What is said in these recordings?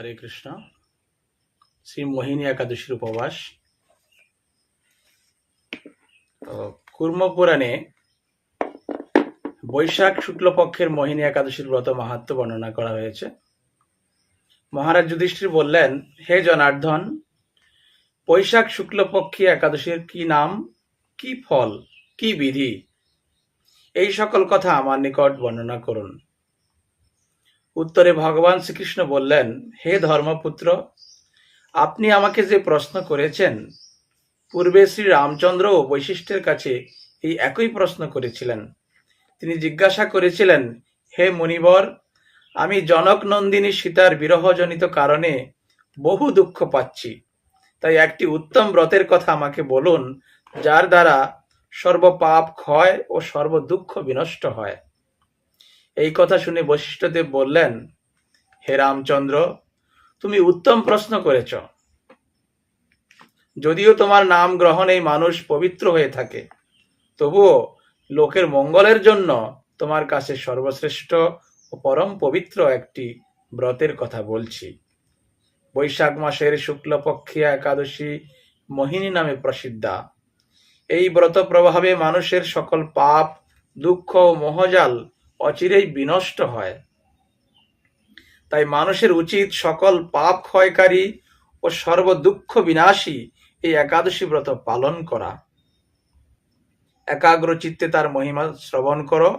হরে কৃষ্ণ শ্রী মোহিনী একাদশীর উপবাস তো কুর্ম পুরাণে বৈশাখ শুক্লপক্ষের মোহিনী একাদশীর ব্রত মাহাত্ম বর্ণনা করা হয়েছে মহারাজ যুধিষ্ঠির বললেন হে জনার্দন বৈশাখ শুক্লপক্ষী একাদশীর কি নাম, কি ফল, কি বিধি? এই সকল কথা আমার নিকট বর্ণনা করুন। উত্তরে ভগবান শ্রীকৃষ্ণ বললেন, হে ধর্মপুত্র, আপনি আমাকে যে প্রশ্ন করেছেন, পূর্বে শ্রী রামচন্দ্র ও বৈশিষ্ট্যের কাছে এই একই প্রশ্ন করেছিলেন। তিনি জিজ্ঞাসা করেছিলেন, হে মুনিবর, আমি জনক নন্দিনী সীতার বিরহজনিত কারণে বহু দুঃখ পাচ্ছি। তাই একটি উত্তম ব্রতের কথা আমাকে বলুন, যার দ্বারা সর্বপাপ ক্ষয় ও সর্ব দুঃখ বিনষ্ট হয়। এই কথা শুনে বশিষ্ঠদেব বললেন, হে রামচন্দ্র, তুমি উত্তম প্রশ্ন করেছ। যদিও তোমার নাম গ্রহণেই মানুষ পবিত্র হয়ে থাকে, তবুও লোকের মঙ্গলের জন্য তোমার কাছে সর্বশ্রেষ্ঠ ও পরম পবিত্র একটি ব্রতের কথা বলছি। বৈশাখ মাসের শুক্লপক্ষিয়া একাদশী মোহিনী নামে প্রসিদ্ধা। এই ব্রত প্রভাবে মানুষের সকল পাপ, দুঃখ ও মোহজাল অচিরেই বিনষ্ট হয়। তাই মানুষের উচিত সকল পাপ ক্ষয়কারী ও সর্ব দুঃখ বিনাশী এই একাদশী ব্রত পালন করা। একাগ্র চিত্তে তার মহিমা শ্রবণ করো।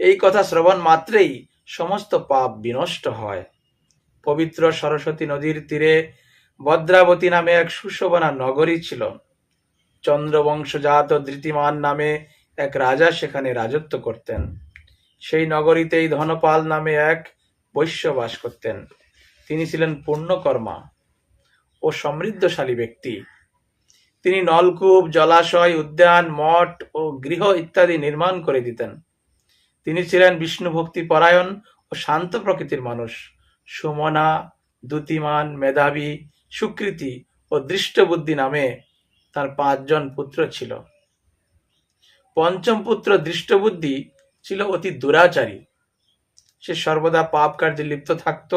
এই কথা শ্রবণ মাত্রেই সমস্ত পাপ বিনষ্ট হয়। পবিত্র সরস্বতী নদীর তীরে ভদ্রাবতী নামে এক সুশোভনা নগরী ছিল। চন্দ্রবংশজাত ধৃতিমান নামে এক রাজা সেখানে রাজত্ব করতেন। সেই নগরীতেই ধনপাল নামে এক বৈশ্য বাস করতেন। তিনি ছিলেন পূর্ণকর্মা ও সমৃদ্ধশালী ব্যক্তি। তিনি নলকূপ, জলাশয়, উদ্যান, মঠ ও গৃহ ইত্যাদি নির্মাণ করে দিতেন। তিনি ছিলেন বিষ্ণু ভক্তি পরায়ণ ও শান্ত প্রকৃতির মানুষ। সুমনা, দ্যুতিমান, মেধাবী, সুকৃতি ও দৃষ্টবুদ্ধি নামে তার পাঁচজন পুত্র ছিল। পঞ্চম পুত্র দৃষ্টবুদ্ধি ছিল অতি দুরাচারী। সে সর্বদা পাপ কার্যে লিপ্ত থাকত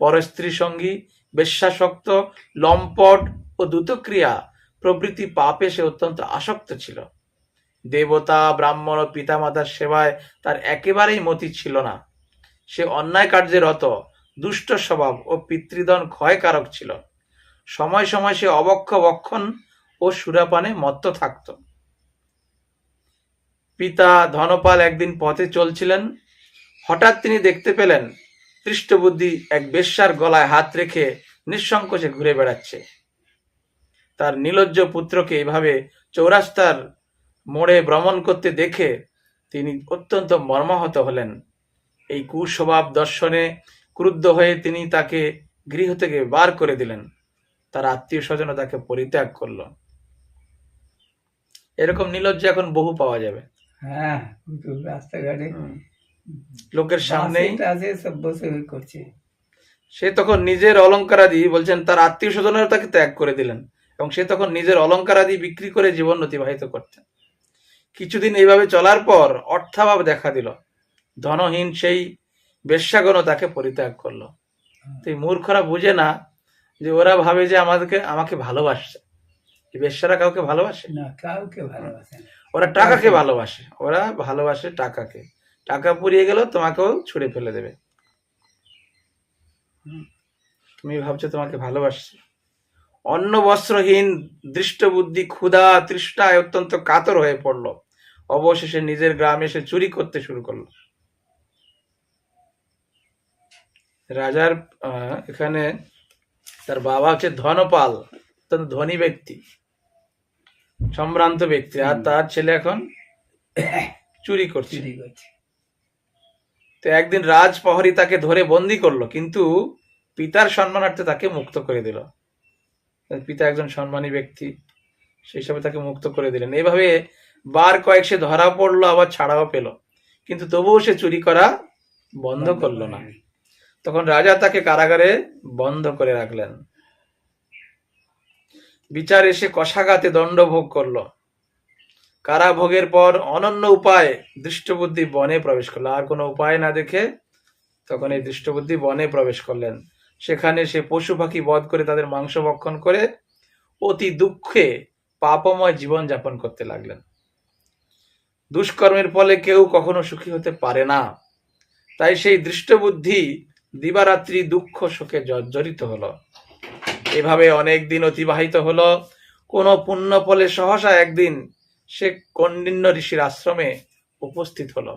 পরস্ত্রী সঙ্গী, বেশ্যাসক্ত, লম্পট ও দ্রুতক্রিয়া প্রভৃতি পাপে সে অত্যন্ত আসক্ত ছিল। দেবতা, ব্রাহ্মণ ও পিতামাতার সেবায় তার একেবারেই মতি ছিল না। সে অন্যায় কার্যে রত, দুষ্ট স্বভাব ও পিতৃদন ক্ষয়কারক ছিল। সময় সময় সে অবক্ষ বক্ষণ ও সুরাপানে মত্ত থাকত। পিতা ধনপাল একদিন পথে চলছিলেন। হঠাৎ তিনি দেখতে পেলেন, পৃষ্ঠবুদ্ধি এক বেশ্যার গলায় হাত রেখে নিঃসংকোচে ঘুরে বেড়াচ্ছে। তার নীলজ্জ পুত্রকে এভাবে চৌরাস্তার মোড়ে ভ্রমণ করতে দেখে তিনি অত্যন্ত মর্মাহত হলেন। এই কুস্বভাব দর্শনে ক্রুদ্ধ হয়ে তিনি তাকে গৃহ থেকে বার করে দিলেন। তার আত্মীয় স্বজন তাকে পরিত্যাগ করল। এরকম নীলজ্জ এখন বহু পাওয়া যাবে। হ্যাঁ রাস্তাঘাটে লোকের সামনেই টাসে সব বসে করছে। সে তখন নিজের অলঙ্কারাদি বলছেন তার আত্মীয় স্বজনেরা তাকে ত্যাগ করে দিলেন। এবং সে তখন নিজের অলঙ্কারাদি বিক্রি করে জীবন অতিবাহিত করতেন। কিছুদিন এইভাবে চলার পর অর্থাভাব দেখা দিল। ধনহীন সেই বেশ্যাগণ তাকে পরিত্যাগ করল। তো এই মূর্খরা বুঝে না যে ওরা ভাবে যে আমাদেরকে আমাকে ভালোবাসছে। বেশ্যারা কাউকে ভালোবাসে? না কাউকে ভালোবাসে না। ওরা টাকাকে ভালোবাসে। ওরা ভালোবাসে টাকাকে। টাকা পুড়িয়ে গেল তোমাকেও ছুড়ে ফেলে দেবে। তুমি ভাবছ তোমাকে ভালোবাসছে। অন্ন বস্ত্রহীন দৃষ্টবুদ্ধি ক্ষুধা তৃষ্ণায় অত্যন্ত কাতর হয়ে পড়ল। অবশেষে নিজের গ্রামে এসে চুরি করতে শুরু করল। রাজার এখানে তার বাবা হচ্ছে ধনপাল অত্যন্ত ধনী ব্যক্তি। সম্ভ্রান্ত ব্যক্তি। আর তার ছেলে এখন চুরি করছে। তো একদিন রাজ প্রহরী তাকে ধরে বন্দি করল কিন্তু পিতার সম্মানার্থে তাকে মুক্ত করে দিল। পিতা একজন সম্মানী ব্যক্তি সেই হিসাবে তাকে মুক্ত করে দিলেন। এইভাবে বার কয়েক সে ধরা পড়ল আবার ছাড়াও পেল। কিন্তু তবুও সে চুরি করা বন্ধ করল না। তখন রাজা তাকে কারাগারে বন্ধ করে রাখলেন। বিচার এসে কষাঘাতে দণ্ড ভোগ করল। কারাভোগের পর অনন্য উপায় দৃষ্টবুদ্ধি বনে প্রবেশ করল। আর কোনো উপায় না দেখে তখন এই দৃষ্টবুদ্ধি বনে প্রবেশ করলেন। সেখানে সে পশু পাখি বধ করে তাদের মাংস ভক্ষণ করে অতি দুঃখে পাপময় জীবন যাপন করতে লাগলেন। দুষ্কর্মের ফলে কেউ কখনো সুখী হতে পারে না। তাই সেই দৃষ্টবুদ্ধি দিবারাত্রি দুঃখ শোকে জর্জরিত হলো। এভাবে অনেক দিন অতিবাহিত হলো। কোনো পুণ্য ফলে সহসা একদিন সে কন্ডিন্য ঋষির আশ্রমে উপস্থিত হলো।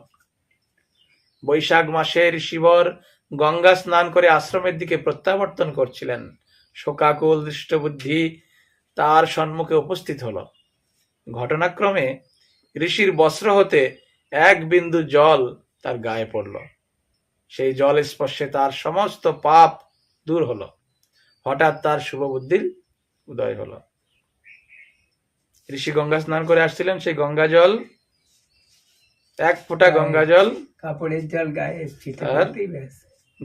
বৈশাখ মাসে ঋষিবর গঙ্গা স্নান করে আশ্রমের দিকে প্রত্যাবর্তন করছিলেন। শোকাকুল দৃষ্টবুদ্ধি তার সম্মুখে উপস্থিত হলো। ঘটনাক্রমে ঋষির বস্ত্র হতে এক বিন্দু জল তার গায়ে পড়ল। সেই জল স্পর্শে তার সমস্ত পাপ দূর হলো। হঠাৎ তার শুভ বুদ্ধির উদয় হলো। ঋষি গঙ্গা স্নান করে আসছিলেন সেই গঙ্গা জল এক ফোঁটা গঙ্গা জল কাপড়ের জল গায়ে?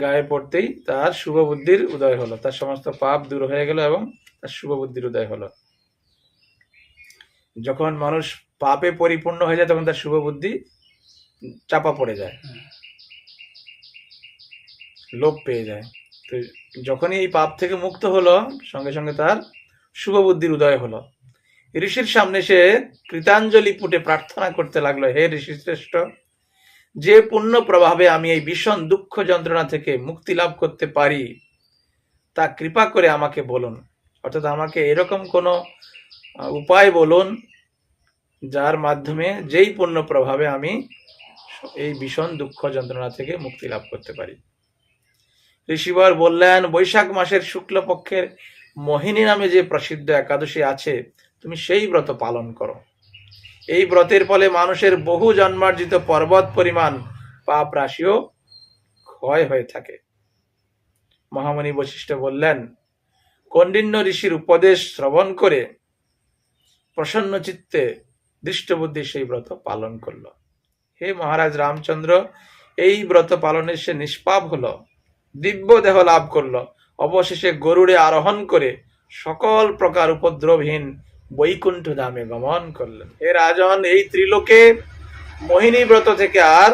গায়ে পড়তেই তার শুভ বুদ্ধির উদয় হলো। তার সমস্ত পাপ দূর হয়ে গেল এবং তার শুভ বুদ্ধির উদয় হলো। যখন মানুষ পাপে পরিপূর্ণ হয়ে যায় তখন তার শুভ বুদ্ধি চাপা পড়ে যায়। লোপ পেয়ে যায়। তো যখনই এই পাপ থেকে মুক্ত হলো, সঙ্গে সঙ্গে তার শুভ বুদ্ধির উদয় হলো। ঋষির সামনে সে কৃতাঞ্জলি পুটে প্রার্থনা করতে লাগল, হে ঋষি শ্রেষ্ঠ, যে পুণ্য প্রভাবে আমি এই ভীষণ দুঃখ যন্ত্রণা থেকে মুক্তি লাভ করতে পারি, তা কৃপা করে আমাকে বলুন। অর্থাৎ আমাকে এরকম কোনো উপায় বলুন, যার মাধ্যমে যেই পুণ্য প্রভাবে আমি এই ভীষণ দুঃখ যন্ত্রণা থেকে মুক্তি লাভ করতে পারি। ঋষিবর বললেন, বৈশাখ মাসের শুক্লপক্ষের মোহিনী নামে যে প্রসিদ্ধ একাদশী আছে, তুমি সেই ব্রত পালন করো। এই ব্রতের ফলে মানুষের বহু জন্মার্জিত পর্বত পরিমাণ পাপ রাশিও ক্ষয় হয়ে থাকে। মহামণি বশিষ্ঠ বললেন, কন্ডিন্য ঋষির উপদেশ শ্রবণ করে প্রসন্ন চিত্তে দৃষ্টবুদ্ধি সেই ব্রত পালন করল। হে মহারাজ রামচন্দ্র, এই ব্রত পালনে সে নিষ্পাপ হলো। দিব্য দেহ লাভ করল। অবশেষে গরুড়ে আরোহণ করে সকল প্রকার উপদ্রবহীন বৈকুণ্ঠ ধামে গমন করলেন। হে রাজন, এই ত্রিলোকে মোহিনী ব্রত থেকে আর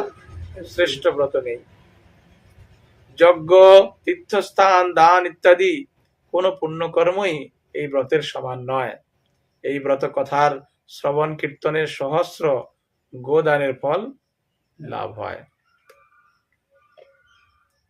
শ্রেষ্ঠ ব্রত নেই। যজ্ঞ, তীর্থস্থান, দান ইত্যাদি কোন পুণ্যকর্মই এই ব্রতের সমান নয়। এই ব্রত কথার শ্রবণ কীর্তনের সহস্র গোদানের ফল লাভ হয়।